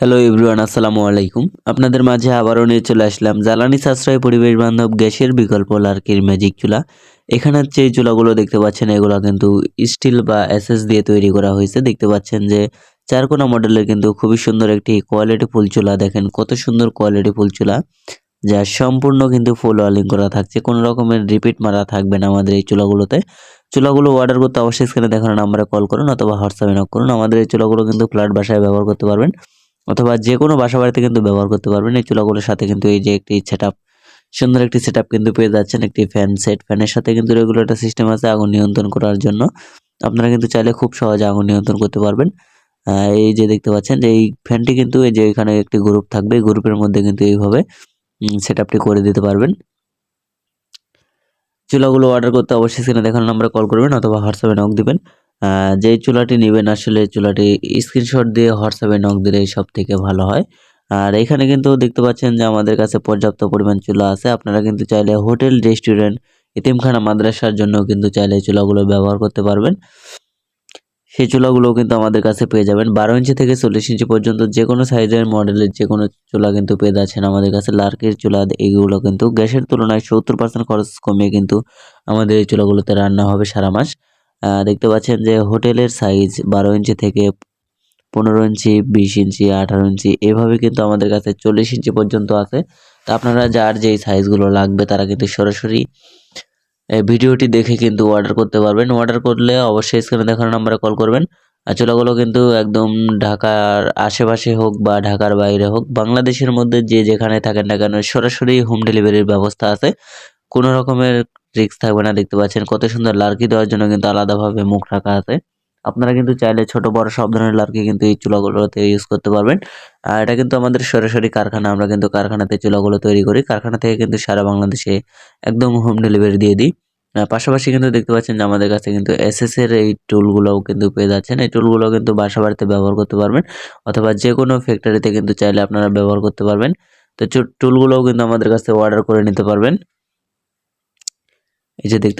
Hello everyone আসসালামু আলাইকুম। আপনাদের মাঝে আবারও নিয়ে চলে আসলাম জ্বালানি সাশ্রয় পরিবেশ বান্ধব গ্যাসের বিকল্প লার্কির ম্যাজিক চুলা। এখানে যে চুলাগুলো দেখতে পাচ্ছেন, এগুলো কিন্তু স্টিল বা এসএস দিয়ে তৈরি করা হয়েছে। দেখতে পাচ্ছেন যে চারকোনা মডেলের কিন্তু খুবই সুন্দর একটি কোয়ালিটি ফুল চুলা। দেখেন কত সুন্দর কোয়ালিটি ফুল চুলা, যা সম্পূর্ণ কিন্তু ফুল ওয়ালিং করা থাকছে। কোনো রকমের রিপিট মারা থাকবে না আমাদের এই চুলাগুলোতে। চুলাগুলো অর্ডার করতে অবশ্যই স্ক্রিনে দেখানো নাম্বারে কল করুন অথবা হোয়াটসঅ্যাপে নক করুন। আমাদের এই চুলাগুলো কিন্তু ফ্ল্যাট বাসায় ব্যবহার করতে পারবেন। অথবা যে কোনো বাসা বাড়িতে কিন্তু ব্যবহার করতে পারবেন। এই চুলাগুলোর সাথে কিন্তু এই যে একটি সেট সুন্দর একটি সেট কিন্তু পেয়ে যাচ্ছেন। একটি ফ্যান সেট ফ্যানের সাথে কিন্তু রেগুলেটর সিস্টেম আছে আগুন নিয়ন্ত্রণ করার জন্য। আপনারা কিন্তু চাইলে খুব সহজে আগুন নিয়ন্ত্রণ করতে পারবেন। এই যে দেখতে পাচ্ছেন যে এই ফ্যানটি কিন্তু এই যে এখানে একটি গ্রুপ থাকবে। এই গ্রুপের মধ্যে কিন্তু এইভাবে সেট আপটি করে দিতে পারবেন। চুলাগুলো অর্ডার করতে অবশ্যই স্ক্রিনে দেখানো নাম্বারে কল করবেন অথবা হোয়াটসঅ্যাপে নক দিবেন। যেই চুলাটি নেবেন আসলে চুলাটি স্ক্রিনশট দিয়ে হোয়াটসঅ্যাপে নক দিলে সব থেকে ভালো হয়। আর এখানে কিন্তু দেখতে পাচ্ছেন যে আমাদের কাছে পর্যাপ্ত পরিমাণ চুলা আছে। আপনারা কিন্তু চাইলে হোটেল, রেস্টুরেন্ট, এতিমখানা, মাদ্রাসার জন্য কিন্তু চাইলে চুলাগুলো ব্যবহার করতে পারবেন। সেই চুলাগুলো কিন্তু আমাদের কাছে পেয়ে যাবেন। বারো ইঞ্চি থেকে চল্লিশ ইঞ্চি পর্যন্ত যে কোনো সাইজের মডেলের যে কোনো চুলা কিন্তু পেয়ে যাচ্ছেন আমাদের কাছে। লার্কের চুলা, এইগুলো কিন্তু গ্যাসের তুলনায় সত্তর পার্সেন্ট খরচ কমিয়ে কিন্তু আমাদের এই চুলাগুলোতে রান্না হবে সারা মাস। দেখতে পাচ্ছেন যে হোটেলের সাইজ বারো ইঞ্চি থেকে পনেরো ইঞ্চি বিশ ইঞ্চি আঠারো ইঞ্চি এভাবে কিন্তু আমাদের কাছে চল্লিশ ইঞ্চি পর্যন্ত আছে। তা আপনারা যার যেই সাইজগুলো লাগবে তারা কিন্তু সরাসরি ভিডিওটি দেখে কিন্তু অর্ডার করতে পারবেন। অর্ডার করলে অবশ্যই স্ক্রিনে দেখানো নাম্বারে কল করবেন। আর চুলাগুলো কিন্তু একদম ঢাকার আশেপাশে হোক বা ঢাকার বাইরে হোক, বাংলাদেশের মধ্যে যে যেখানে থাকেন না কেন সরাসরি হোম ডেলিভারির ব্যবস্থা আছে। কোনো রকমের রিস্ক থাকবে না, দেখতে পাচ্ছেন কত সুন্দর লার্কি দেওয়ার জন্য কিন্তু আলাদাভাবে মুখ রাখা আছে। আপনারা কিন্তু চাইলে ছোট, বড় সব ধরনের লার্কি কিন্তু এই চুলাগুলোতে ইউজ করতে পারবেন। আর এটা কিন্তু আমাদের সরাসরি কারখানা, আমরা কিন্তু কারখানাতে চুলাগুলো তৈরি করি। কারখানা থেকে কিন্তু সারা বাংলাদেশে একদম হোম ডেলিভারি দিয়ে দিই। পাশাপাশি কিন্তু দেখতে পাচ্ছেন যে আমাদের কাছে কিন্তু এসএস এর এই টুলগুলোও কিন্তু পেয়ে যাচ্ছেন। এই টুলগুলো কিন্তু বাসা বাড়িতে ব্যবহার করতে পারবেন অথবা যে কোনো ফ্যাক্টরিতে কিন্তু চাইলে আপনারা ব্যবহার করতে পারবেন। তো টুলগুলোও কিন্তু আমাদের কাছে অর্ডার করে নিতে পারবেন। এই যে দেখতে